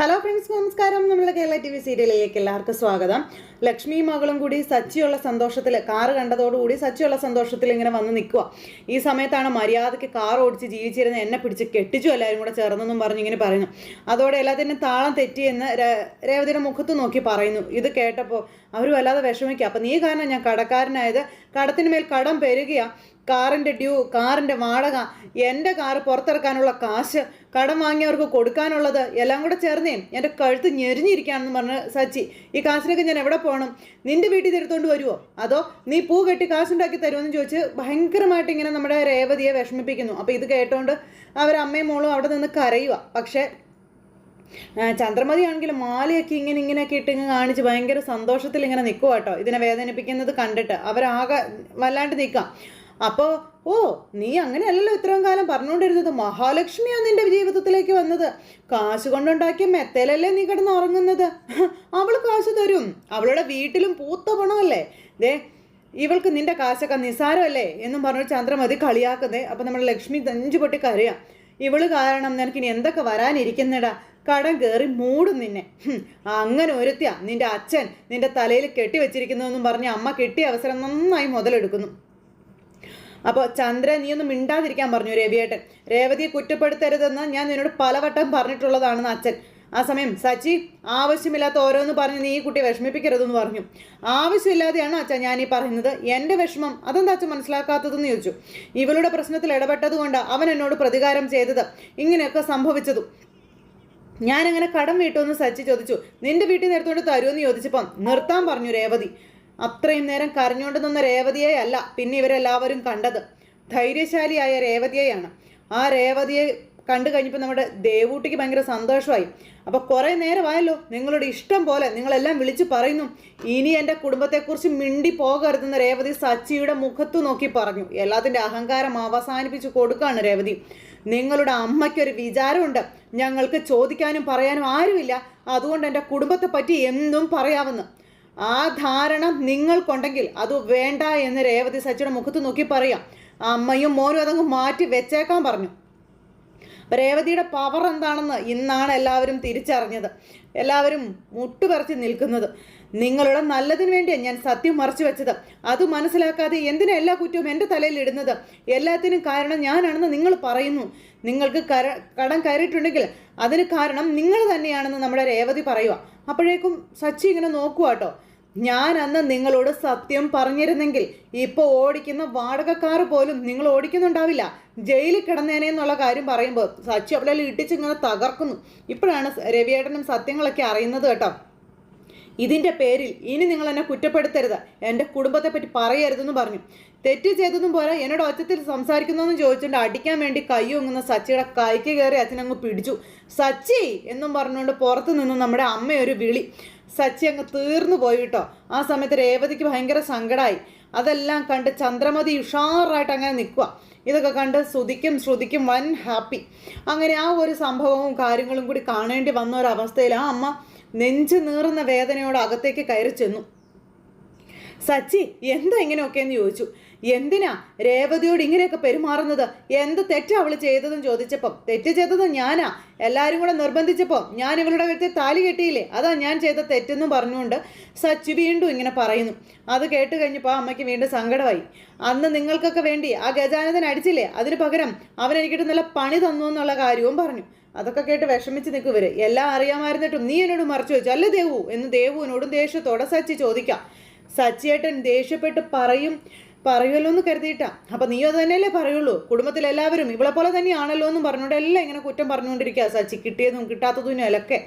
Hello friends നമസ്കാരം. നമ്മുടെ Kerala T V സീരിയലിലേക്ക് എല്ലാവർക്കും സ്വാഗതം. ലക്ഷ്മി മകളും കൂടി സച്ചിയുള്ള സന്തോഷത്തിൽ കാറ് കണ്ടതോടുകൂടി സച്ചിയുള്ള സന്തോഷത്തിൽ ഇങ്ങനെ വന്ന് നിൽക്കുക ഈ സമയത്താണ് മര്യാദയ്ക്ക് കാർ ഓടിച്ച് ജീവിച്ചിരുന്ന എന്നെ പിടിച്ച് കെട്ടിച്ചു എല്ലാവരും കൂടെ ചേർന്നെന്നും പറഞ്ഞ് ഇങ്ങനെ പറയുന്നു. അതോടെ എല്ലാത്തിനും താളം തെറ്റിയെന്ന് രേവതിയുടെ മുഖത്ത് നോക്കി പറയുന്നു. ഇത് കേട്ടപ്പോൾ അവർ വല്ലാതെ വിഷമിക്കുക അപ്പം നീ കാരണം ഞാൻ കടക്കാരനായത് കടത്തിന് മേൽ കടം പെരുകയാ. കാറിന്റെ ഡ്യൂ കാറിന്റെ വാടക എന്റെ കാറ് പുറത്തിറക്കാനുള്ള കാശ് കടം വാങ്ങിയവർക്ക് കൊടുക്കാനുള്ളത് എല്ലാം കൂടെ ചേർന്നേ എന്റെ കഴുത്ത് ഞെരിഞ്ഞിരിക്കുകയാണെന്ന് പറഞ്ഞ് സച്ചി ഈ കാശിനൊക്കെ ഞാൻ എവിടെ പോകണം? നിന്റെ വീട്ടിൽ തിരുത്തോണ്ട് വരുമോ അതോ നീ പൂ കെട്ടി കാശുണ്ടാക്കി തരുമെന്ന് ചോദിച്ച് ഭയങ്കരമായിട്ട് ഇങ്ങനെ നമ്മുടെ രേവതിയെ വിഷമിപ്പിക്കുന്നു. അപ്പോൾ ഇത് കേട്ടോണ്ട് അവരമ്മയും മോളും അവിടെ നിന്ന് കരയുക. പക്ഷേ ചന്ദ്രമതി ആണെങ്കിൽ മാലയൊക്കെ ഇങ്ങനെ ഇങ്ങനെയൊക്കെ ഇട്ട് ഇങ്ങനെ കാണിച്ച് ഭയങ്കര സന്തോഷത്തിൽ ഇങ്ങനെ നിൽക്കുക കേട്ടോ ഇതിനെ വേദനിപ്പിക്കുന്നത് കണ്ടിട്ട്. അവരാകെ വല്ലാണ്ട് നിൽക്കാം അപ്പോൾ ഓ നീ അങ്ങനെയല്ലല്ലോ ഇത്രയും കാലം പറഞ്ഞുകൊണ്ടിരുന്നത്. മഹാലക്ഷ്മിയാണ് നിന്റെ ജീവിതത്തിലേക്ക് വന്നത്. കാശ് കൊണ്ടുണ്ടാക്കിയ മെത്തയിലല്ലേ നീ കിടന്ന് ഉറങ്ങുന്നത്? അവൾ കാശ് തരും. അവളുടെ വീട്ടിലും പൂത്ത പണമല്ലേ? ദേ ഇവൾക്ക് നിന്റെ കാശൊക്കെ നിസാരമല്ലേ എന്നും പറഞ്ഞു ചന്ദ്രമതി കളിയാക്കുന്നേ. അപ്പം നമ്മുടെ ലക്ഷ്മി നെഞ്ചു പൊട്ടി കരയാം. ഇവൾ കാരണം നിനക്ക് ഇനി എന്തൊക്കെ വരാനിരിക്കുന്നടാ? കടം കയറി മൂടും നിന്നെ. അങ്ങനെ ഒരുത്തിയാ നിന്റെ അച്ഛൻ നിന്റെ തലയിൽ കെട്ടിവെച്ചിരിക്കുന്നതെന്നും പറഞ്ഞ് അമ്മ കിട്ടിയ അവസരം നന്നായി മുതലെടുക്കുന്നു. അപ്പോൾ ചന്ദ്രൻ നീ ഒന്ന് മിണ്ടാതിരിക്കാൻ പറഞ്ഞു രവിയേട്ടൻ. രേവതിയെ കുറ്റപ്പെടുത്തരുതെന്ന് ഞാൻ നിന്നോട് പലവട്ടം പറഞ്ഞിട്ടുള്ളതാണെന്ന് അച്ഛൻ. ആ സമയം സച്ചി ആവശ്യമില്ലാത്ത ഓരോന്ന് പറഞ്ഞ് നീ ഈ കുട്ടിയെ വിഷമിപ്പിക്കരുതെന്ന് പറഞ്ഞു. ആവശ്യമില്ലാതെയാണ് അച്ഛൻ ഞാൻ ഈ പറയുന്നത്. എന്റെ വിഷമം അതെന്താ അച്ഛൻ മനസ്സിലാക്കാത്തതെന്ന് ചോദിച്ചു. ഇവളുടെ പ്രശ്നത്തിൽ ഇടപെട്ടത് കൊണ്ട് അവൻ എന്നോട് പ്രതികാരം ചെയ്തത് ഇങ്ങനെയൊക്കെ സംഭവിച്ചതും. ഞാനങ്ങനെ കടം വീട്ടുമെന്ന് സച്ചി ചോദിച്ചു. നിന്റെ വീട്ടിൽ നിന്ന് എടുത്തുകൊണ്ട് തരുമെന്ന് ചോദിച്ചപ്പം നിർത്താൻ പറഞ്ഞു രേവതി. അത്രയും നേരം കരഞ്ഞുകൊണ്ട് നിന്ന രേവതിയെ അല്ല പിന്നെ ഇവരെല്ലാവരും കണ്ടത്. ധൈര്യശാലിയായ രേവതിയെയാണ്. ആ രേവതിയെ കണ്ടു കഴിഞ്ഞപ്പോൾ നമ്മുടെ ദേവൂട്ടിക്ക് ഭയങ്കര സന്തോഷമായി. അപ്പോൾ കുറേ നേരമായല്ലോ. നിങ്ങളുടെ ഇഷ്ടം പോലെ നിങ്ങളെല്ലാം വിളിച്ചു പറയുന്നു. ഇനി എന്റെ കുടുംബത്തെക്കുറിച്ച് മിണ്ടി പോകരുതെന്ന് രേവതി സച്ചിയുടെ മുഖത്ത് നോക്കി പറഞ്ഞു. എല്ലാത്തിന്റെ അഹങ്കാരം അവസാനിപ്പിച്ച് കൊടുക്കുകയാണ് രേവതി. നിങ്ങളുടെ അമ്മയ്ക്കൊരു വിചാരമുണ്ട്. ഞങ്ങൾക്ക് ചോദിക്കാനും പറയാനും ആരുമില്ല. അതുകൊണ്ട് എന്റെ കുടുംബത്തെ പറ്റി എന്തും പറയാമെന്ന്. ആ ധാരണ നിങ്ങൾക്കുണ്ടെങ്കിൽ അത് വേണ്ട എന്ന് രേവതി സച്ചിയുടെ മുഖത്ത് നോക്കി പറയാം. അമ്മയും മോനും അതങ്ങ് മാറ്റി വെച്ചേക്കാൻ പറഞ്ഞു. രേവതിയുടെ പവർ എന്താണെന്ന് ഇന്നാണ് എല്ലാവരും തിരിച്ചറിഞ്ഞത്. എല്ലാവരും മുട്ടുപറിച്ച് നിൽക്കുന്നത്. നിങ്ങളുടെ നല്ലതിന് വേണ്ടിയാണ് ഞാൻ സത്യം മറച്ചു വെച്ചത്. അത് മനസ്സിലാക്കാതെ എന്തിനാ എല്ലാ കുറ്റവും എന്റെ തലയിൽ ഇടുന്നത്? എല്ലാത്തിനും കാരണം ഞാനാണെന്ന് നിങ്ങൾ പറയുന്നു. നിങ്ങൾക്ക് കടം കയറിയിട്ടുണ്ടെങ്കിൽ അതിന് കാരണം നിങ്ങൾ തന്നെയാണെന്ന് നമ്മുടെ രേവതി പറയുക അപ്പോഴേക്കും സച്ചി ഇങ്ങനെ നോക്കുക കേട്ടോ ഞാൻ അന്ന് നിങ്ങളോട് സത്യം പറഞ്ഞിരുന്നെങ്കിൽ ഇപ്പോൾ ഓടിക്കുന്ന വാടകക്കാർ പോലും നിങ്ങൾ ഓടിക്കുന്നുണ്ടാവില്ല. ജയിലിൽ കിടന്നേനെ എന്നുള്ള കാര്യം പറയുമ്പോൾ സച്ചി അവിടെ ഇട്ടിച്ച് ഇങ്ങനെ തകർക്കുന്നു. ഇപ്പോഴാണ് രവിയേട്ടനും സത്യങ്ങളൊക്കെ അറിയുന്നത് കേട്ടോ. ഇതിന്റെ പേരിൽ ഇനി നിങ്ങൾ എന്നെ കുറ്റപ്പെടുത്തരുത്. എന്റെ കുടുംബത്തെ പറ്റി പറയരുതെന്ന് പറഞ്ഞു. തെറ്റ് ചെയ്തതും പോരാ. എന്നോട് ഒച്ചത്തിൽ സംസാരിക്കുന്നതെന്ന് ചോദിച്ചുകൊണ്ട് അടിക്കാൻ വേണ്ടി കയ്യൊങ്ങുന്ന സച്ചിയുടെ കൈക്ക് കയറി അച്ഛനങ്ങ് പിടിച്ചു. സച്ചി എന്നും പറഞ്ഞുകൊണ്ട് പുറത്തു നിന്ന് നമ്മുടെ അമ്മയൊരു വിളി. സച്ചി അങ്ങ് തീർന്നു പോയി കേട്ടോ. ആ സമയത്ത് രേവതിക്ക് ഭയങ്കര സങ്കടമായി അതെല്ലാം കണ്ട് ചന്ദ്രമതി ഉഷാറായിട്ട് അങ്ങനെ നിൽക്കുക ഇതൊക്കെ കണ്ട് ശ്രുതിക്കും ശ്രുതിക്കും വൻ ഹാപ്പി അങ്ങനെ ആ ഒരു സംഭവവും കാര്യങ്ങളും കൂടി കാണേണ്ടി വന്ന ഒരു അവസ്ഥയിൽ ആ അമ്മ നെഞ്ച് നീറുന്ന വേദനയോട് അകത്തേക്ക് കയറി ചെന്നു. സച്ചി എന്താ ഇങ്ങനെയൊക്കെ എന്ന് ചോദിച്ചു. എന്തിനാ രേവതിയോട് ഇങ്ങനെയൊക്കെ പെരുമാറുന്നത്? എന്ത് തെറ്റാ അവൾ ചെയ്തതെന്ന് ചോദിച്ചപ്പം. തെറ്റ് ചെയ്തത് ഞാനാ. എല്ലാവരും കൂടെ നിർബന്ധിച്ചപ്പോൾ ഞാൻ ഇവളുടെ വീട്ടിൽ താലി കെട്ടിയില്ലേ? അതാ ഞാൻ ചെയ്ത തെറ്റെന്നും പറഞ്ഞുകൊണ്ട് സച്ചി വീണ്ടും ഇങ്ങനെ പറയുന്നു. അത് കേട്ട് കഴിഞ്ഞപ്പോൾ അമ്മയ്ക്ക് വീണ്ടും സങ്കടമായി. അന്ന് നിങ്ങൾക്കൊക്കെ വേണ്ടി ആ ഗജാനന്ദൻ അടിച്ചില്ലേ? അതിന് പകരം അവൻ എനിക്കിട്ട് നല്ല പണി തന്നു എന്നുള്ള കാര്യവും പറഞ്ഞു. അതൊക്കെ കേട്ട് വിഷമിച്ച് നിൽക്കുവര് എല്ലാം അറിയാമായിരുന്നിട്ടും നീ എന്നോട് മറച്ചു വെച്ചു. അല്ല ദേവു? എന്ന് ദേവുവിനോടും ദേഷ്യത്തോടെ സച്ചി ചോദിക്കാം. സച്ചിയേട്ടൻ ദേഷ്യപ്പെട്ട് പറയും പറയുമല്ലോ എന്ന് കരുതിയിട്ടാ. അപ്പൊ നീ അത് തന്നെയല്ലേ പറയുള്ളൂ? കുടുംബത്തിലെല്ലാവരും ഇവളെ പോലെ തന്നെയാണല്ലോ എന്ന് പറഞ്ഞുകൊണ്ട് എല്ലാം ഇങ്ങനെ കുറ്റം പറഞ്ഞുകൊണ്ടിരിക്കുക സച്ചി കിട്ടിയതും കിട്ടാത്തതും അലക്കെ.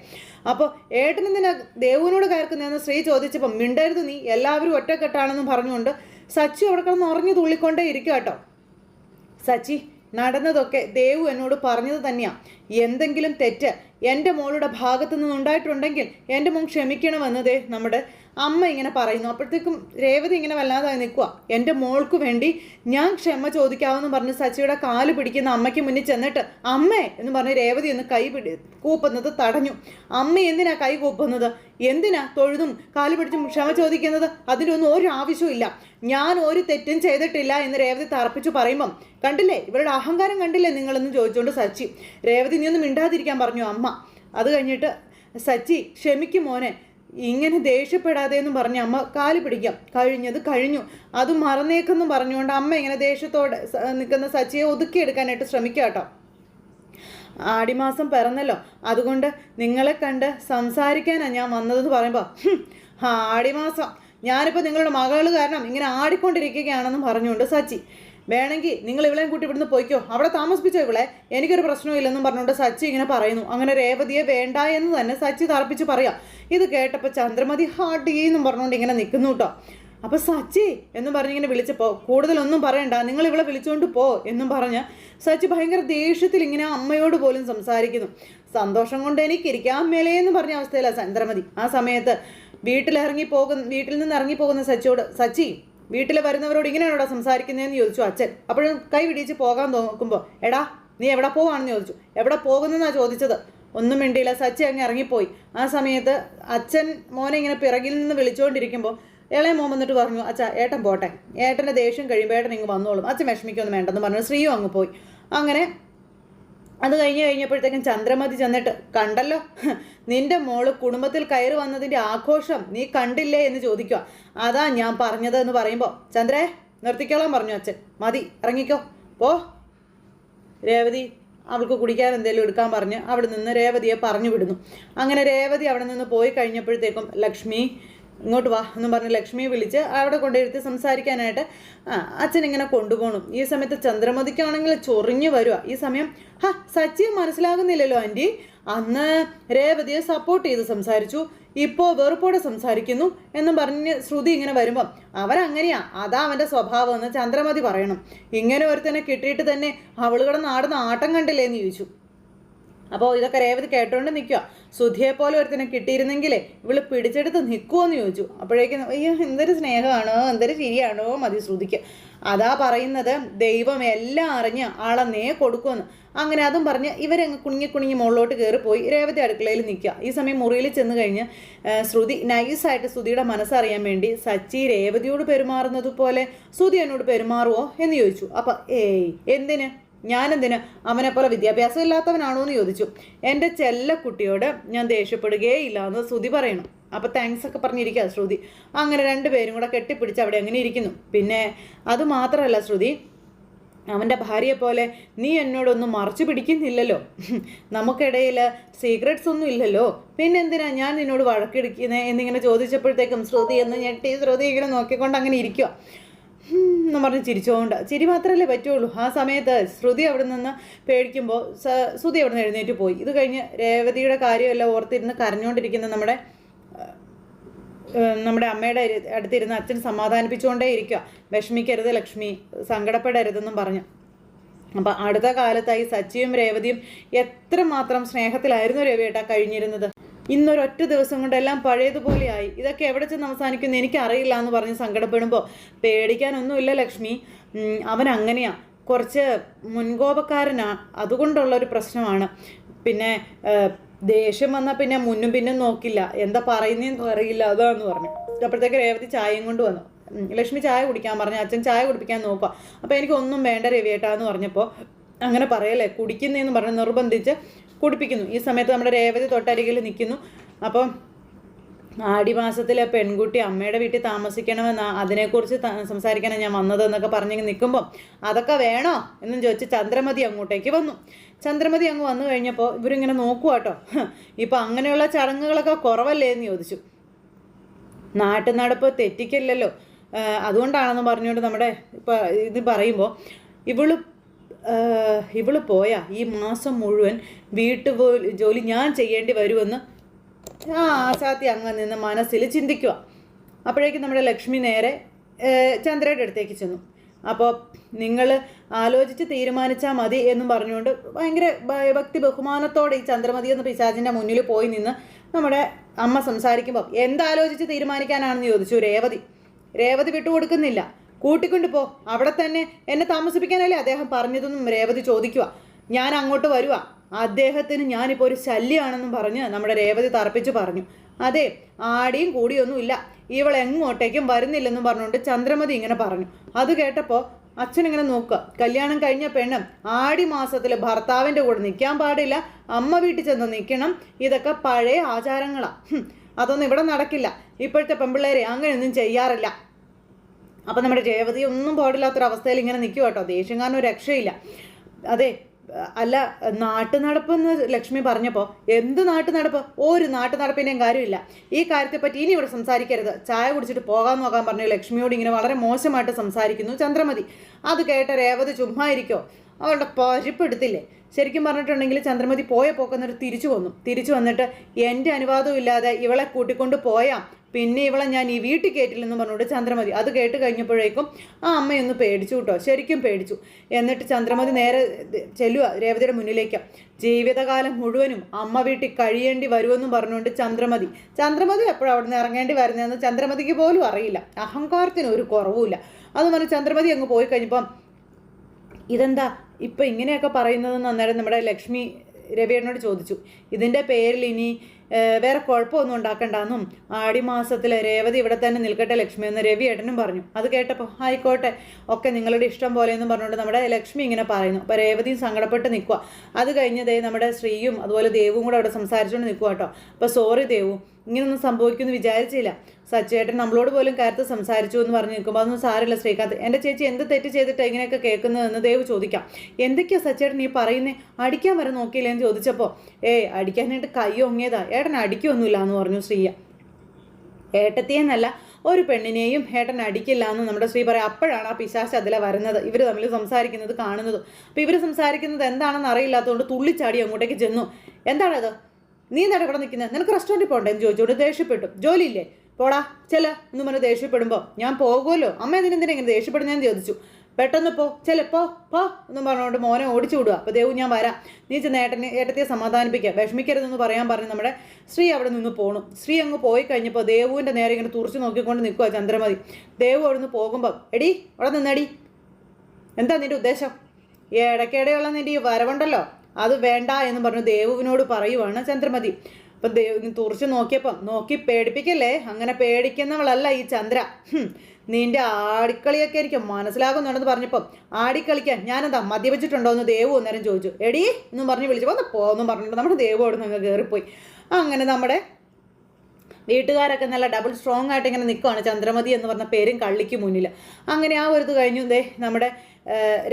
അപ്പോൾ ഏട്ടൻ എന്തിനാ ദേവുവിനോട് കയർക്കുന്നതെന്ന് സ്ത്രീ ചോദിച്ചപ്പോൾ മിണ്ടരുത് നീ. എല്ലാവരും ഒറ്റക്കെട്ടാണെന്നും പറഞ്ഞുകൊണ്ട് സച്ചി അവിടെ കിടന്ന് ഉറഞ്ഞു തുള്ളിക്കൊണ്ടേ ഇരിക്കുക കേട്ടോ സച്ചി നടന്നതൊക്കെ ദേവു എന്നോട് പറഞ്ഞത് തന്നെയാ. എന്തെങ്കിലും തെറ്റ് എന്റെ മോളുടെ ഭാഗത്തു നിന്നുണ്ടായിട്ടുണ്ടെങ്കിൽ എന്റെ മോൻ ക്ഷമിക്കണമെന്നതേ നമ്മുടെ അമ്മ ഇങ്ങനെ പറയുന്നു. അപ്പോഴത്തേക്കും രേവതി ഇങ്ങനെ വല്ലാതായി നിൽക്കുക എന്റെ മോൾക്ക് വേണ്ടി ഞാൻ ക്ഷമ ചോദിക്കാമെന്ന് പറഞ്ഞ് സച്ചിയുടെ കാൽ പിടിക്കുന്ന അമ്മയ്ക്ക് മുന്നിൽ ചെന്നിട്ട് അമ്മേ എന്ന് പറഞ്ഞ് രേവതി ഒന്ന് കൈ പിടി കൂപ്പുന്നത് തടഞ്ഞു. അമ്മ എന്തിനാ കൈ കൂപ്പുന്നത്? എന്തിനാ തൊഴുതും കാൽ പിടിച്ചും ക്ഷമ ചോദിക്കുന്നത്? അതിനൊന്നും ഒരു ആവശ്യമില്ല ഞാൻ ഒരു തെറ്റും ചെയ്തിട്ടില്ല എന്ന് രേവതി തറപ്പിച്ചു പറയുമ്പം കണ്ടില്ലേ? ഇവരുടെ അഹങ്കാരം കണ്ടില്ലേ നിങ്ങളെന്ന് ചോദിച്ചുകൊണ്ട് സച്ചി? രേവതി നീ ഒന്ന് മിണ്ടാതിരിക്കാൻ പറഞ്ഞു അമ്മ. അത് കഴിഞ്ഞിട്ട് സച്ചി ക്ഷമിക്കും മോനെ. ഇങ്ങനെ ദേഷ്യപ്പെടാതെ എന്ന് പറഞ്ഞ് അമ്മ കാൽ പിടിക്കാം. കഴിഞ്ഞത് കഴിഞ്ഞു. അത് മറന്നേക്കെന്ന് പറഞ്ഞുകൊണ്ട് അമ്മ ഇങ്ങനെ ദേഷ്യത്തോടെ നിൽക്കുന്ന സച്ചിയെ ഒതുക്കിയെടുക്കാനായിട്ട് ശ്രമിക്കാം കേട്ടോ. ആടിമാസം പിറന്നല്ലോ. അതുകൊണ്ട് നിങ്ങളെ കണ്ട് സംസാരിക്കാനാണ് ഞാൻ വന്നതെന്ന് പറയുമ്പോൾ "ഹും, ആടിമാസം. ഞാനിപ്പോൾ നിങ്ങളുടെ മകൾ കാരണം ഇങ്ങനെ ആടിക്കൊണ്ടിരിക്കുകയാണെന്ന് പറഞ്ഞുകൊണ്ട് സച്ചി വേണമെങ്കിൽ നിങ്ങൾ ഇവളെയും കൂട്ടി ഇവിടുന്ന് പോയിക്കോ. അവിടെ താമസിപ്പിച്ചോ ഇവളെ. എനിക്കൊരു പ്രശ്നവും ഇല്ലെന്നും പറഞ്ഞുകൊണ്ട് സച്ചി ഇങ്ങനെ പറയുന്നു. അങ്ങനെ രേവതിയെ വേണ്ട എന്ന് തന്നെ സച്ചി തറപ്പിച്ച് പറയാം. ഇത് കേട്ടപ്പോൾ ചന്ദ്രമതി ഹാർട്ട് എന്നും പറഞ്ഞുകൊണ്ട് ഇങ്ങനെ നിൽക്കുന്നു കേട്ടോ. അപ്പൊ സച്ചി എന്നും പറഞ്ഞിങ്ങനെ വിളിച്ചപ്പോ കൂടുതലൊന്നും പറയണ്ട നിങ്ങൾ ഇവളെ വിളിച്ചുകൊണ്ട് പോ എന്നും പറഞ്ഞ് സച്ചി ഭയങ്കര ദേഷ്യത്തിൽ ഇങ്ങനെ അമ്മയോട് പോലും സംസാരിക്കുന്നു. സന്തോഷം കൊണ്ട് എനിക്ക് ഇരിക്കാൻ മേലേ എന്ന് പറഞ്ഞ അവസ്ഥയിലാണ് ചന്ദ്രമതി. ആ സമയത്ത് വീട്ടിലിറങ്ങി പോകുന്ന വീട്ടിൽ നിന്ന് ഇറങ്ങി പോകുന്ന സച്ചിയോട് സച്ചി വീട്ടിൽ വരുന്നവരോട് ഇങ്ങനെയാണോ സംസാരിക്കുന്നതെന്ന് ചോദിച്ചു അച്ഛൻ. അപ്പോഴും കൈ പിടിച്ച് പോകാൻ നോക്കുമ്പോൾ എടാ നീ എവിടെ പോവാണെന്ന് ചോദിച്ചു. എവിടെ പോകുന്നെന്നാണ് ചോദിച്ചത്? ഒന്നും മിണ്ടിയില്ല. സച്ചി അങ്ങ് ഇറങ്ങിപ്പോയി. ആ സമയത്ത് അച്ഛൻ മോനെ ഇങ്ങനെ പിറകിൽ നിന്ന് വിളിച്ചുകൊണ്ടിരിക്കുമ്പോൾ ഇളയ മോൻ വന്നിട്ട് പറഞ്ഞു അച്ഛാ ഏട്ടൻ പോട്ടെ. ഏട്ടന്റെ ദേഷ്യം കഴിയുമ്പോൾ ഏട്ടൻ ഇങ്ങ് വന്നോളും. അച്ഛൻ വിഷമിക്കൊന്നും വേണ്ടെന്ന് പറഞ്ഞു. ശ്രീയും അങ്ങ് പോയി. അങ്ങനെ അത് കഴിഞ്ഞ് കഴിഞ്ഞപ്പോഴത്തേക്കും ചന്ദ്രമതി ചെന്നിട്ട് കണ്ടല്ലോ നിന്റെ മോൾ കുടുംബത്തിൽ കയറി വന്നതിന്റെ ആഘോഷം നീ കണ്ടില്ലേ? എന്ന് ചോദിക്കുക. അതാ ഞാൻ പറഞ്ഞത് എന്ന് പറയുമ്പോൾ ചന്ദ്രേ നിർത്തിക്കോളാൻ പറഞ്ഞു അച്ഛൻ. മതി ഇറങ്ങിക്കോ. പോ. രേവതി അവൾക്ക് കുടിക്കാൻ എന്തെങ്കിലും എടുക്കാൻ പറഞ്ഞ് അവിടെ നിന്ന് രേവതിയെ പറഞ്ഞു വിടുന്നു അങ്ങനെ രേവതി അവിടെ നിന്ന് പോയി കഴിഞ്ഞപ്പോഴത്തേക്കും ലക്ഷ്മി ഇങ്ങോട്ട് വാ എന്നും പറഞ്ഞ് ലക്ഷ്മിയെ വിളിച്ച് അവിടെ കൊണ്ടുവരുത്തി സംസാരിക്കാനായിട്ട് അച്ഛൻ ഇങ്ങനെ കൊണ്ടുപോകണം ഈ സമയത്ത് ചന്ദ്രമതിക്കാണെങ്കിൽ ചൊറിഞ്ഞു വരുക ഈ സമയം ഹാ സച്ചിയെ മനസ്സിലാകുന്നില്ലല്ലോ ആന്റി. അന്ന് രേവതിയെ സപ്പോർട്ട് ചെയ്ത് സംസാരിച്ചു. ഇപ്പോൾ വെറുപ്പോടെ സംസാരിക്കുന്നു എന്നും പറഞ്ഞ് ശ്രുതി ഇങ്ങനെ വരുമ്പം അവരങ്ങനെയാ. അതാ അവന്റെ സ്വഭാവം എന്ന് ചന്ദ്രമതി പറയണം. ഇങ്ങനെ ഒരുത്തനെ കിട്ടിയിട്ട് തന്നെ അവൾ കിടന്ന് ആടുന്ന ആട്ടം കണ്ടില്ലേ എന്ന് ചോദിച്ചു. അപ്പോൾ ഇതൊക്കെ രേവതി കേട്ടുകൊണ്ട് നിൽക്കുക സുധിയെ പോലെ ഒരുത്തിനെ കിട്ടിയിരുന്നെങ്കിലേ ഇവൾ പിടിച്ചെടുത്ത് നിൽക്കുമോയെന്ന് ചോദിച്ചു. അപ്പോഴേക്കും അയ്യോ എന്തൊരു സ്നേഹമാണോ എന്തൊരു ശരിയാണോ മതി ശ്രുതിക്ക്. അതാ പറയുന്നത് ദൈവം എല്ലാം അറിഞ്ഞ് ആളെ നേ കൊടുക്കുമെന്ന് അങ്ങനെ അതും പറഞ്ഞ് ഇവരങ്ങ് കുണുങ്ങി കുണുങ്ങി മുകളിലോട്ട് കയറിപ്പോയി രേവതി അടുക്കളയിൽ നിൽക്കുക ഈ സമയം മുറിയിൽ ചെന്ന് കഴിഞ്ഞ് ശ്രുതി നൈസായിട്ട് ശ്രുതിയുടെ മനസ്സറിയാൻ വേണ്ടി സച്ചി രേവതിയോട് പെരുമാറുന്നത് പോലെ ശ്രുതി എന്നോട് പെരുമാറുമോ എന്ന് ചോദിച്ചു. അപ്പം ഏയ് എന്തിന്? ഞാനെന്തിന്? അവനെ പോലെ വിദ്യാഭ്യാസം ഇല്ലാത്തവനാണോ എന്ന് ചോദിച്ചു. എന്റെ ചെല്ലക്കുട്ടിയോട് ഞാൻ ദേഷ്യപ്പെടുകയില്ല എന്ന് ശ്രുതി പറയണം. അപ്പോൾ താങ്ക്സ് ഒക്കെ പറഞ്ഞിരിക്കുക ശ്രുതി. അങ്ങനെ രണ്ടുപേരും കൂടെ കെട്ടിപ്പിടിച്ച് അവിടെ അങ്ങനെ ഇരിക്കുന്നു? പിന്നെ അത് മാത്രമല്ല ശ്രുതി അവന്റെ ഭാര്യയെ പോലെ നീ എന്നോടൊന്നും മറച്ചു പിടിക്കുന്നില്ലല്ലോ. നമുക്കിടയിൽ സീക്രട്സ് ഒന്നും ഇല്ലല്ലോ. പിന്നെന്തിനാ ഞാൻ നിന്നോട് വഴക്കിടിക്കുന്നത് എന്നിങ്ങനെ ചോദിച്ചപ്പോഴത്തേക്കും ശ്രുതി എന്ന് ഞെട്ടി ശ്രുതി ഇങ്ങനെ നോക്കിക്കൊണ്ട് അങ്ങനെ ഇരിക്കുക എന്ന് പറഞ്ഞ് ചിരിച്ചുകൊണ്ട് ചിരി മാത്രമല്ലേ പറ്റുള്ളൂ. ആ സമയത്ത് ശ്രുതി അവിടെ നിന്ന് പേടിക്കുമ്പോൾ ശ്രുതി അവിടെ നിന്ന് എഴുന്നേറ്റ് പോയി. ഇത് കഴിഞ്ഞ് രേവതിയുടെ കാര്യമെല്ലാം ഓർത്തിരുന്ന് കരഞ്ഞുകൊണ്ടിരിക്കുന്ന നമ്മുടെ നമ്മുടെ അമ്മയുടെ അടുത്തിരുന്ന് അച്ഛൻ സമാധാനിപ്പിച്ചുകൊണ്ടേ ഇരിക്കുക. വിഷമിക്കരുത് ലക്ഷ്മി സങ്കടപ്പെടരുതെന്നും പറഞ്ഞു. അപ്പം അടുത്ത കാലത്തായി സച്ചിയും രേവതിയും എത്രമാത്രം സ്നേഹത്തിലായിരുന്നു രവിയേട്ട കഴിഞ്ഞിരുന്നത്. ഇന്നൊരൊറ്റ ദിവസം കൊണ്ടെല്ലാം പഴയതുപോലെയായി ഇതൊക്കെ എവിടെ ചെന്ന് അവസാനിക്കുന്നു എനിക്കറിയില്ല എന്ന് പറഞ്ഞ് സങ്കടപ്പെടുമ്പോൾ പേടിക്കാനൊന്നുമില്ല ലക്ഷ്മി. അവൻ അങ്ങനെയാ. കുറച്ച് മുൻകോപക്കാരനാ. അതുകൊണ്ടുള്ള ഒരു പ്രശ്നമാണ്. പിന്നെ ദേഷ്യം വന്നാൽ പിന്നെ മുന്നും പിന്നും നോക്കില്ല. എന്താ പറയുന്നതെന്ന് അറിയില്ല. അതാന്ന് പറഞ്ഞു. അപ്പോഴത്തേക്ക് രേവതി ചായയും കൊണ്ട് വന്നു. ലക്ഷ്മി ചായ കുടിക്കാൻ പറഞ്ഞു അച്ഛൻ ചായ കുടിപ്പിക്കാൻ നോക്കുക അപ്പോൾ എനിക്കൊന്നും വേണ്ട രവിയേട്ടാന്ന് പറഞ്ഞപ്പോൾ അങ്ങനെ പറയല്ലേ കുടിക്കുന്നതെന്ന് പറഞ്ഞ് നിർബന്ധിച്ച് കുടിപ്പിക്കുന്നു. ഈ സമയത്ത് നമ്മുടെ രേവതി തൊട്ടരികിൽ നിൽക്കുന്നു. അപ്പം ആടിമാസത്തിലെ പെൺകുട്ടി അമ്മയുടെ വീട്ടിൽ താമസിക്കണമെന്ന് അതിനെക്കുറിച്ച് സംസാരിക്കാനാണ് ഞാൻ വന്നതെന്നൊക്കെ പറഞ്ഞ് നിൽക്കുമ്പോൾ അതൊക്കെ വേണോ എന്നും ചോദിച്ച് ചന്ദ്രമതി അങ്ങോട്ടേക്ക് വന്നു. ചന്ദ്രമതി അങ്ങ് വന്നു കഴിഞ്ഞപ്പോൾ ഇവരിങ്ങനെ നോക്കുക കേട്ടോ ഇപ്പം അങ്ങനെയുള്ള ചടങ്ങുകളൊക്കെ കുറവല്ലേ എന്ന് ചോദിച്ചു. നാട്ടു നടപ്പ് തെറ്റിക്കില്ലല്ലോ. അതുകൊണ്ടാണെന്ന് പറഞ്ഞുകൊണ്ട് നമ്മുടെ ഇപ്പം ഇത് പറയുമ്പോൾ ഇവൾ ഇവൾ പോയാ. ഈ മാസം മുഴുവൻ വീട്ടു ജോലി ഞാൻ ചെയ്യേണ്ടി വരുമെന്ന് ആ ആശാത്തി അങ്ങ് നിന്ന് മനസ്സിൽ ചിന്തിക്കുക അപ്പോഴേക്കും നമ്മുടെ ലക്ഷ്മി നേരെ ചന്ദ്രയുടെ അടുത്തേക്ക് ചെന്നു. അപ്പോൾ നിങ്ങൾ ആലോചിച്ച് തീരുമാനിച്ചാൽ മതി എന്നും പറഞ്ഞുകൊണ്ട് ഭയങ്കര ഭയഭക്തി ഭക്തി ബഹുമാനത്തോടെ ഈ ചന്ദ്രമതി എന്ന പിശാചിന്റെ മുന്നിൽ പോയി നിന്ന് നമ്മുടെ അമ്മ സംസാരിക്കുമ്പോൾ എന്താലോചിച്ച് തീരുമാനിക്കാനാണെന്ന് ചോദിച്ചു രേവതി. രേവതി വിട്ടുകൊടുക്കുന്നില്ല. കൂട്ടിക്കൊണ്ട് പോ. അവിടെ തന്നെ എന്നെ താമസിപ്പിക്കാനല്ലേ അദ്ദേഹം പറഞ്ഞതൊന്നും രേവതി ചോദിക്കുക ഞാൻ അങ്ങോട്ട് വരുക അദ്ദേഹത്തിന് ഞാനിപ്പോൾ ഒരു ശല്യമാണെന്നും പറഞ്ഞ് നമ്മുടെ രേവതി തറപ്പിച്ച് പറഞ്ഞു. അതെ ആടിയും കൂടിയൊന്നും ഇല്ല. ഇവൾ എങ്ങോട്ടേക്കും വരുന്നില്ലെന്നും പറഞ്ഞുകൊണ്ട് ചന്ദ്രമതി ഇങ്ങനെ പറഞ്ഞു. അത് കേട്ടപ്പോൾ അച്ഛനിങ്ങനെ നോക്കുക. കല്യാണം കഴിഞ്ഞ പെണ്ണ് ആടി മാസത്തിൽ ഭർത്താവിന്റെ കൂടെ നിൽക്കാൻ പാടില്ല. അമ്മ വീട്ടിൽ ചെന്ന് നിൽക്കണം ഇതൊക്കെ പഴയ ആചാരങ്ങളാണ് അതൊന്നും ഇവിടെ നടക്കില്ല. ഇപ്പോഴത്തെ പെൺപിള്ളേരെ അങ്ങനെയൊന്നും ചെയ്യാറില്ല. അപ്പം നമ്മുടെ രേവതി ഒന്നും പാടില്ലാത്തൊരവസ്ഥയിൽ ഇങ്ങനെ നിൽക്കുക കേട്ടോ. ദേഷ്യം കാരണം രക്ഷയില്ല. അതെ അല്ല നാട്ടു നടപ്പെന്ന് ലക്ഷ്മി പറഞ്ഞപ്പോൾ എന്ത് നാട്ടു നടപ്പ് ഒരു നാട്ടു നടപ്പിന്റെയും കാര്യമില്ല. ഈ കാര്യത്തെപ്പറ്റി ഇനി ഇവിടെ സംസാരിക്കരുത്. ചായ കുടിച്ചിട്ട് പോകാൻ നോക്കാൻ പറഞ്ഞു ലക്ഷ്മിയോട് ഇങ്ങനെ വളരെ മോശമായിട്ട് സംസാരിക്കുന്നു ചന്ദ്രമതി. അത് കേട്ട രേവതി ചുമ്മാ ഇരിക്കോ? അവളുടെ പരിപ്പെടുത്തില്ലേ? ശരിക്കും പറഞ്ഞിട്ടുണ്ടെങ്കിൽ ചന്ദ്രമതി പോയ പോക്കെന്നിട്ട് തിരിച്ചു വന്നു. തിരിച്ചു വന്നിട്ട് എന്റെ അനുവാദവും ഇല്ലാതെ ഇവളെ കൂട്ടിക്കൊണ്ട് പോയാം? പിന്നെ ഇവളെ ഞാൻ ഈ വീട്ടിൽ കയറ്റില്ലെന്ന് പറഞ്ഞുകൊണ്ട് ചന്ദ്രമതി അത് കേട്ട് കഴിഞ്ഞപ്പോഴേക്കും ആ അമ്മയൊന്ന് പേടിച്ചു കേട്ടോ. ശരിക്കും പേടിച്ചു. എന്നിട്ട് ചന്ദ്രമതി നേരെ ചെല്ലുക രേവതിയുടെ മുന്നിലേക്ക്. ജീവിതകാലം മുഴുവനും അമ്മ വീട്ടിൽ കഴിയേണ്ടി വരുമെന്നും പറഞ്ഞുകൊണ്ട് ചന്ദ്രമതി. ചന്ദ്രമതി എപ്പോഴും അവിടെ നിന്ന് ഇറങ്ങേണ്ടി വരുന്നതെന്ന് ചന്ദ്രമതിക്ക് പോലും അറിയില്ല. അഹങ്കാരത്തിന് ഒരു കുറവുമില്ല. അത് പറഞ്ഞ് ചന്ദ്രമതി അങ്ങ് പോയി കഴിഞ്ഞപ്പം ഇതെന്താ? ഇപ്പം ഇങ്ങനെയൊക്കെ പറയുന്നതെന്ന് അന്നേരം നമ്മുടെ ലക്ഷ്മി രവിയേട്ടനോട് ചോദിച്ചു. ഇതിന്റെ പേരിൽ ഇനി വേറെ കുഴപ്പമൊന്നും ഉണ്ടാക്കണ്ടെന്നും ആടിമാസത്തിൽ രേവതി ഇവിടെ തന്നെ നിൽക്കട്ടെ ലക്ഷ്മി എന്ന് രവി ഏട്ടനും പറഞ്ഞു. അത് കേട്ടപ്പോൾ ആയിക്കോട്ടെ ഒക്കെ നിങ്ങളുടെ ഇഷ്ടം പോലെ എന്ന് പറഞ്ഞുകൊണ്ട് നമ്മുടെ ലക്ഷ്മി ഇങ്ങനെ പറയുന്നു. അപ്പോൾ രേവതിയും സങ്കടപ്പെട്ട് നിൽക്കുക അത് കഴിഞ്ഞതേ നമ്മുടെ ശ്രീയും അതുപോലെ ദേവും കൂടെ അവിടെ സംസാരിച്ചുകൊണ്ട് നിൽക്കുക കേട്ടോ. അപ്പോൾ സോറി ദേവു ഇങ്ങനൊന്നും സംഭവിക്കുമെന്ന് വിചാരിച്ചില്ല. സച്ചേട്ടൻ നമ്മളോട് പോലും കാര്യത്തിൽ സംസാരിച്ചു എന്ന് പറഞ്ഞു നിൽക്കുമ്പോൾ അതൊന്നും സാരമില്ല ശ്രീകാന്ത്. എന്റെ ചേച്ചി എന്ത് തെറ്റ് ചെയ്തിട്ട് ഇങ്ങനെയൊക്കെ കേൾക്കുന്നതെന്ന് ദേവ് ചോദിക്കാം. എന്തൊക്കെയാ സച്ചേട്ടൻ ഈ പറയുന്നത് അടിക്കാൻ വരെ നോക്കിയില്ലേ എന്ന് ചോദിച്ചപ്പോൾ ഏയ് അടിക്കാനായിട്ട് കൈ ഒങ്ങിയതാ. ഏട്ടൻ അടിക്കൊന്നുമില്ല എന്ന് പറഞ്ഞു ശ്രീയ. ഏട്ടത്തിയെന്നല്ല ഒരു പെണ്ണിനെയും ഏട്ടൻ അടിക്കില്ല എന്ന് നമ്മുടെ ശ്രീ പറയാം. അപ്പോഴാണ് ആ പിശാശ് അതിലെ വരുന്നത്. ഇവർ തമ്മിൽ സംസാരിക്കുന്നത് കാണുന്നത്. അപ്പോൾ ഇവർ സംസാരിക്കുന്നത് എന്താണെന്ന് അറിയില്ലാത്തതുകൊണ്ട് തുള്ളിച്ചാടി അങ്ങോട്ടേക്ക് ചെന്നു. എന്താണത്? നീ എന്താണ് ഇവിടെ നിൽക്കുന്നത് നിനക്ക് റെസ്റ്റോറന്റിൽ പോകണ്ടേ എന്ന് ചോദിച്ചുകൊണ്ട് ദേഷ്യപ്പെട്ടു. ജോലിയില്ലേ? പോടാ ചില എന്ന് പറഞ്ഞ് ദേഷ്യപ്പെടുമ്പോൾ ഞാൻ പോകുമല്ലോ. അമ്മ എന്തിനെന്തിനെ ഇങ്ങനെ ദേഷ്യപ്പെടുന്നതെന്ന് ചോദിച്ചു. പെട്ടെന്ന് പോ. ചെല്ല പോ പോ എന്നും പറഞ്ഞുകൊണ്ട് മോനെ ഓടിച്ചു വിടുക അപ്പോൾ ദേവു ഞാൻ വരാം. നീ ചെന്ന് ഏട്ടനെ ഏട്ടത്തെ സമാധാനിപ്പിക്കുക വിഷമിക്കരുതെന്ന് പറയാൻ പറഞ്ഞ് നമ്മുടെ ശ്രീ അവിടെ നിന്ന് പോണു. ശ്രീ അങ്ങ് പോയി കഴിഞ്ഞപ്പോൾ ദേവുവിന്റെ നേരെ ഇങ്ങനെ തുറച്ച് നോക്കിക്കൊണ്ട് നിൽക്കുക ചന്ദ്രമതി. ദേവു അവിടെ നിന്ന് പോകുമ്പോൾ എടി അവിടെ നിന്നടി. എന്താ നിന്റെ ഉദ്ദേശം? ഈ ഇടയ്ക്കിടെയുള്ള നിന്റെ ഈ വരവുണ്ടല്ലോ. അത് വേണ്ട എന്ന് പറഞ്ഞു ദേവുവിനോട് പറയുവാണ് ചന്ദ്രമതി. അപ്പം ദേവ് തുറച്ച് നോക്കിയപ്പം നോക്കി പേടിപ്പിക്കല്ലേ? അങ്ങനെ പേടിക്കുന്നവളല്ല ഈ ചന്ദ്ര. നിന്റെ ആടിക്കളിയൊക്കെ എനിക്ക് മനസ്സിലാകുന്നുണ്ടെന്ന് പറഞ്ഞപ്പം ആടിക്കളിക്കാൻ ഞാനെന്താ മദ്യപിച്ചിട്ടുണ്ടോ എന്ന് ദേവു അന്നേരം ചോദിച്ചു. എടി എന്നും പറഞ്ഞ് വിളിച്ചപ്പോൾ ഒന്ന് പോന്നും പറഞ്ഞിട്ട് നമ്മുടെ ദേവു അവിടെ നിന്ന് കയറിപ്പോയി അങ്ങനെ നമ്മുടെ വീട്ടുകാരൊക്കെ നല്ല ഡബിൾ സ്ട്രോങ് ആയിട്ട് ഇങ്ങനെ നിൽക്കുവാണ്. ചന്ദ്രമതി എന്ന് പറഞ്ഞ പേരും കള്ളിക്ക് മുന്നിൽ. അങ്ങനെ ആ ഒരു ഇത് കഴിഞ്ഞു. ദേ നമ്മുടെ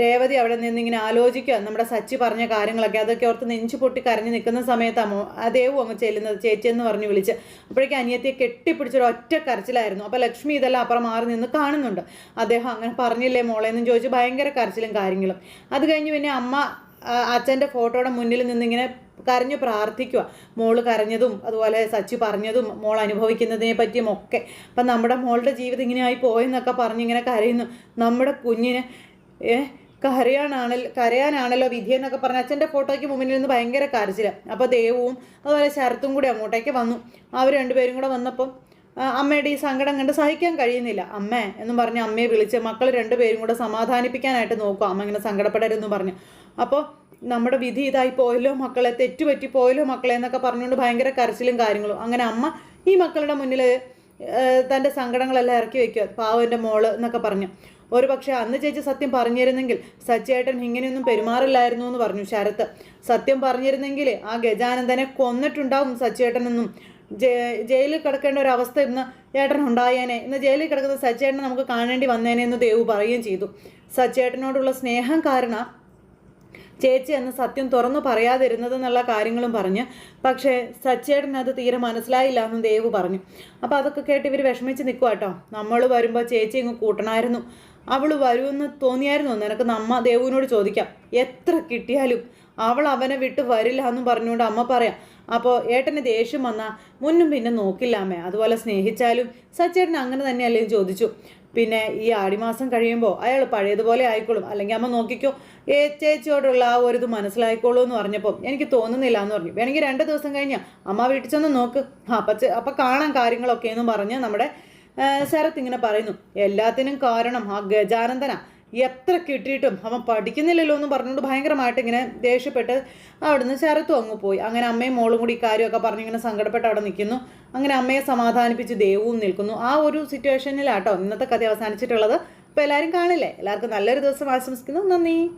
രേവതി അവിടെ നിന്ന് ഇങ്ങനെ ആലോചിക്കുക നമ്മുടെ സച്ചി പറഞ്ഞ കാര്യങ്ങളൊക്കെ അതൊക്കെ ഓർത്ത് നെഞ്ചു പൊട്ടി കരഞ്ഞു നിൽക്കുന്ന സമയത്താണ് അതേവും അങ്ങ് ചെല്ലുന്നത് ചേച്ചി എന്ന് പറഞ്ഞ് വിളിച്ച്. അപ്പോഴേക്കും അനിയത്തിയെ കെട്ടിപ്പിടിച്ചൊരു ഒറ്റ കരച്ചിലായിരുന്നു. അപ്പോൾ ലക്ഷ്മി ഇതെല്ലാം അപ്പുറം മാറി നിന്ന് കാണുന്നുണ്ട്. അദ്ദേഹം അങ്ങനെ പറഞ്ഞില്ലേ മോളെ എന്നും ചോദിച്ച് ഭയങ്കര കരച്ചിലും കാര്യങ്ങളും. അത് കഴിഞ്ഞ് പിന്നെ അമ്മ അച്ഛന്റെ ഫോട്ടോയുടെ മുന്നിൽ നിന്നിങ്ങനെ കരഞ്ഞു പ്രാർത്ഥിക്കുക. മോൾ കരഞ്ഞതും അതുപോലെ സച്ചി പറഞ്ഞതും മോൾ അനുഭവിക്കുന്നതിനെ പറ്റിയും ഒക്കെ. അപ്പം നമ്മുടെ മോളുടെ ജീവിതം ഇങ്ങനെ ആയി പോയെന്നൊക്കെ പറഞ്ഞിങ്ങനെ കരയുന്നു. നമ്മുടെ കുഞ്ഞിന് കരയാനാണല്ലോ കരയാനാണല്ലോ വിധി എന്നൊക്കെ പറഞ്ഞ് അച്ഛന്റെ ഫോട്ടോയ്ക്ക് മുമ്പിൽ നിന്ന് ഭയങ്കര കരച്ചില്ല അപ്പോൾ ദേവവും അതുപോലെ ശരത്തും കൂടി അങ്ങോട്ടേക്ക് വന്നു. അവർ രണ്ടുപേരും കൂടെ വന്നപ്പം അമ്മയുടെ ഈ സങ്കടം കണ്ട് സഹിക്കാൻ കഴിയുന്നില്ല. അമ്മേ എന്നും പറഞ്ഞ് അമ്മയെ വിളിച്ച് മക്കൾ രണ്ടുപേരും കൂടെ സമാധാനിപ്പിക്കാനായിട്ട് നോക്കും അമ്മ ഇങ്ങനെ സങ്കടപ്പെടരുതെന്ന് പറഞ്ഞു. അപ്പോൾ നമ്മുടെ വിധി ഇതായി പോയല്ലോ മക്കളെ തെറ്റുപറ്റി പോയല്ലോ മക്കളെ എന്നൊക്കെ പറഞ്ഞുകൊണ്ട് ഭയങ്കര കരച്ചിലും കാര്യങ്ങളും. അങ്ങനെ അമ്മ ഈ മക്കളുടെ മുന്നിൽ തന്റെ സങ്കടങ്ങളെല്ലാം ഇറക്കി വയ്ക്കുക പാവന്റെ മോൾ എന്നൊക്കെ പറഞ്ഞു. ഒരു പക്ഷേ അന്ന് ചേച്ചി സത്യം പറഞ്ഞിരുന്നെങ്കിൽ സച്ചേട്ടൻ ഇങ്ങനെയൊന്നും പെരുമാറില്ലായിരുന്നു എന്ന് പറഞ്ഞു ശരത്ത്. സത്യം പറഞ്ഞിരുന്നെങ്കിൽ ആ ഗജാനന്ദനെ കൊന്നിട്ടുണ്ടാവും സച്ചേട്ടനെന്നും ജയിലിൽ കിടക്കേണ്ട ഒരു അവസ്ഥ ഇന്ന് ഏട്ടൻ ഉണ്ടായേനെ. ഇന്ന് ജയിലിൽ കിടക്കുന്ന സച്ചേട്ടനെ നമുക്ക് കാണേണ്ടി വന്നേനെ എന്ന് ദേവു പറയുകയും ചെയ്തു. സച്ചേട്ടനോടുള്ള സ്നേഹം കാരണം ചേച്ചി അന്ന് സത്യം തുറന്നു പറയാതിരുന്നത് എന്നുള്ള കാര്യങ്ങളും പറഞ്ഞ്. പക്ഷേ സച്ചേട്ടൻ അത് തീരെ മനസ്സിലായില്ല എന്ന് ദേവ് പറഞ്ഞു. അപ്പോൾ അതൊക്കെ കേട്ട് ഇവർ വിഷമിച്ച് നിൽക്കുക കേട്ടോ. നമ്മൾ വരുമ്പോൾ ചേച്ചി ഇങ്ങ് കൂട്ടണമായിരുന്നു അവൾ വരുമെന്ന് തോന്നിയായിരുന്നു? നിനക്ക് നമ്മ ദേവുവിനോട് ചോദിക്കാം. എത്ര കിട്ടിയാലും അവൾ അവനെ വിട്ട് വരില്ല എന്ന് പറഞ്ഞുകൊണ്ട് അമ്മ പറയാം. അപ്പോൾ ഏട്ടന് ദേഷ്യം വന്നാൽ മുന്നും പിന്നെ നോക്കില്ല അമ്മേ. അതുപോലെ സ്നേഹിച്ചാലും സച്ചേട്ടൻ അങ്ങനെ തന്നെയല്ലേ ചോദിച്ചു. പിന്നെ ഈ ആടിമാസം കഴിയുമ്പോൾ അയാൾ പഴയതുപോലെ ആയിക്കോളും. അല്ലെങ്കിൽ അമ്മ നോക്കിക്കോ ഏ ചേച്ചിയോടുള്ള ആ ഒരു ഇത് മനസ്സിലായിക്കോളൂ എന്ന് പറഞ്ഞപ്പോൾ എനിക്ക് തോന്നുന്നില്ല എന്ന് പറഞ്ഞു. വേണമെങ്കിൽ രണ്ട് ദിവസം കഴിഞ്ഞാൽ അമ്മ വീട്ടിൽ ചെന്ന് നോക്ക്. അപ്പം അപ്പം കാണാം കാര്യങ്ങളൊക്കെ എന്ന് പറഞ്ഞ് നമ്മുടെ ശരത് ശരത്ത് ഇങ്ങനെ പറയുന്നു. എല്ലാത്തിനും കാരണം ആ ഗജാനന്ദനാ. എത്ര കിട്ടിയിട്ടും അവൻ പഠിക്കുന്നില്ലല്ലോ എന്ന് പറഞ്ഞുകൊണ്ട് ഭയങ്കരമായിട്ട് ഇങ്ങനെ ദേഷ്യപ്പെട്ട് അവിടുന്ന് ചരത്തു അങ്ങ് പോയി. അങ്ങനെ അമ്മയും മോളും കൂടി കാര്യമൊക്കെ പറഞ്ഞ് ഇങ്ങനെ സങ്കടപ്പെട്ട് അവിടെ നിൽക്കുന്നു. അങ്ങനെ അമ്മയെ സമാധാനിപ്പിച്ച് ദേവവും നിൽക്കുന്നു. ആ ഒരു സിറ്റുവേഷനിലാട്ടോ ഇന്നത്തെ കഥ അവസാനിച്ചിട്ടുള്ളത്. അപ്പോൾ എല്ലാവരും കാണില്ലേ? എല്ലാവർക്കും നല്ലൊരു ദിവസം ആശംസിക്കുന്നു. നന്ദി.